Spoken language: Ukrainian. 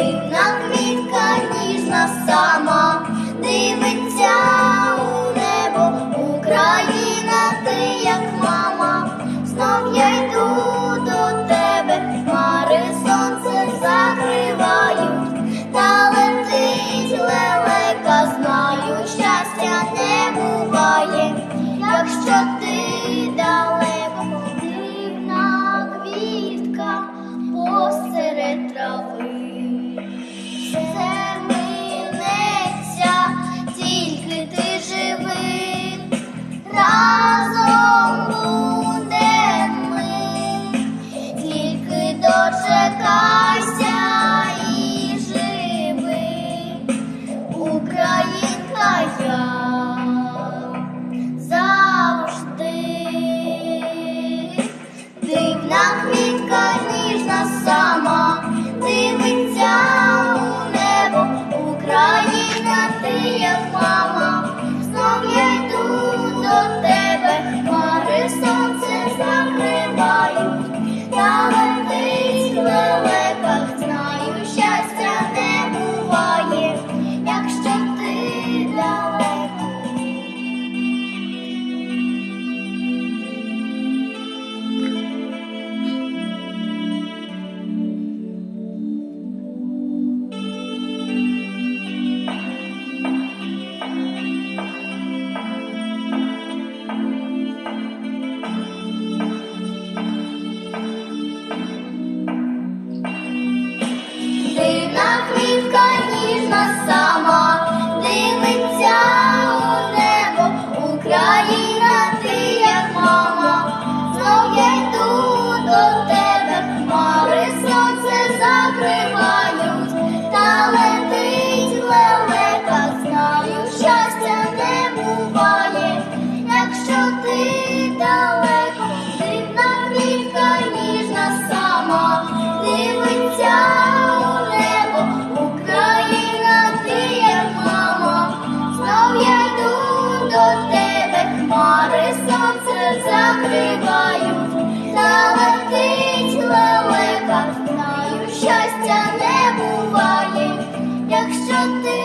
Ти квітка ніжна сама дивиться. якщо ти.